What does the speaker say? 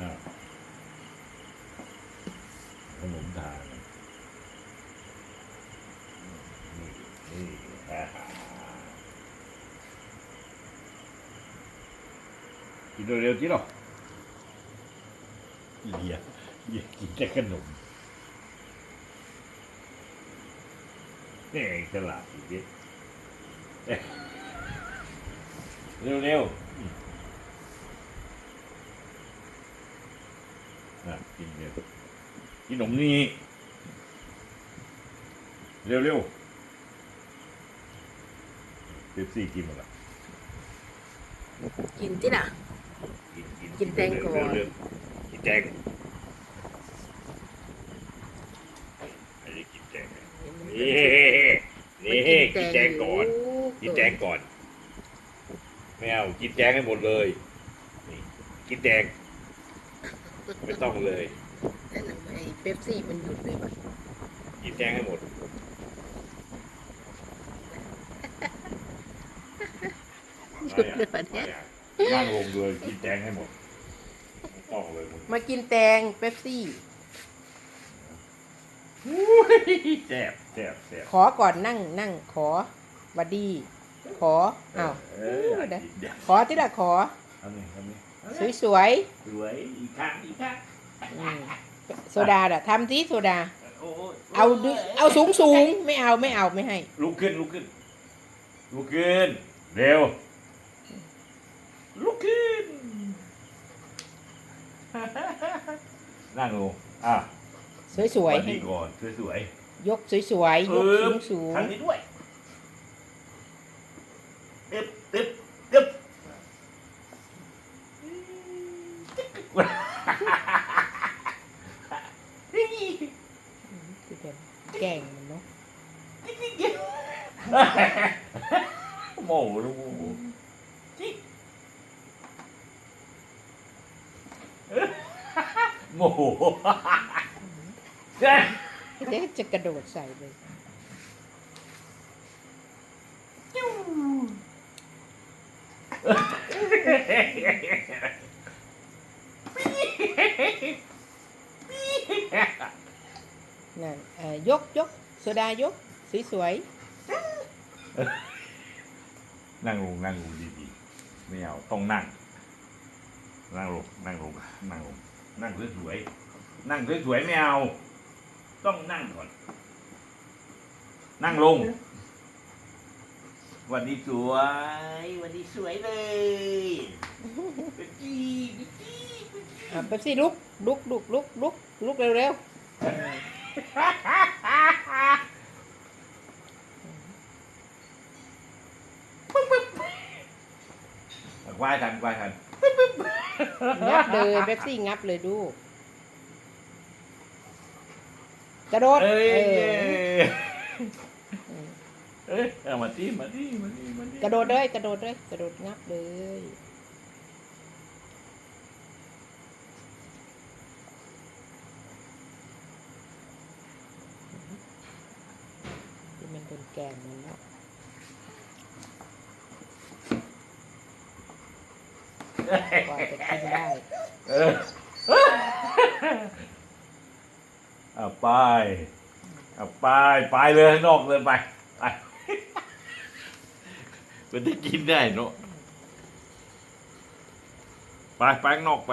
อ่าขนมทานนี่นี่อ่ากินเร็วๆจิหรอเลียเลียกินแต่ขนมนี่ไงฉลาดอีกนิดเอ๊ะเร็วๆอืมอะกินเร็ว กินขนมนี่เร็วๆเป๊ปซี่กินหมดละกินที่น่ะ กินกินแตงก่อน เร็วๆกินแตงอันนี้กินแตงนี่นี่กินแตงก่อน กินแตงก่อนไม่เอากินแตงให้หมดเลยนี่กินแตงไม่ต้องเลย แต่ทำไมเป๊ปซี่มันหยุดเลยป่ะกินแตงให้หมด หยุดเลยป่ะเนี่ยนั่งลงเลยกินแตงให้หมดไม่ต้องเลยมึงมากินแตงเป๊ปซี่แซ่บแซ่บแซ่บขอก่อนนั่งนั่งขอหวัดดีขออ้าว เออเดี๋ยว เดี๋ยวขอที่ละขอ ทำนี่ทำนี่สวยสวยอีกครั้งอีกครั้งๆอืม โซดาด่ะทำสิโซดา โอ้ยเอาดิเอาสูงสูงๆไม่เอาไม่เอาไม่ให้ ลุกขึ้นลุกขึ้นลุกขึ้นเร็วลุกขึ้น นั่งลงอะสวยสวยสๆวัสให้ดีก่อนสวยยกสวยสวยๆๆยกเอสูองสูงทางนี้ด้วยตึ๊บตึ๊บตึ๊บคือแบบแก ล้งมันเนาะโม่ลูกโม่เด็กจะกระโดดใส่เลย นั่นเอ่อยกยกโซดายกสวยสวยนั่งลงนั่งลงดีๆไม่เอาต้องนั่ง นั่งลงนั่งลงนั่งลงนั่งสวยๆนั่งสวยๆไม่เอา ต้องนั่งก่อน นั่งลง วันนี้สวย วันนี้สวยเลยเป็นจีเป็นจีเป็นจี ๆอะเป๊ปซี่ลุกลุกลุกลุกลุกลุกเร็วเร็วควายทันควายทันๆงับเลยเป๊ปซี่งับเลยดูกระโดดเอ้ยเอเอ้อยเอ้ยเอามาที่มาที่มาที่มาที่กระโดดเลยกระโดดเลยกระโดดงับเลย ที่มันเป็น แกงนเนาะกว่าจะกินได้เออเอาไปเอาไปไปเลยนอกเลยไปไปมันได้กินได้เนาะไปไปนอกไป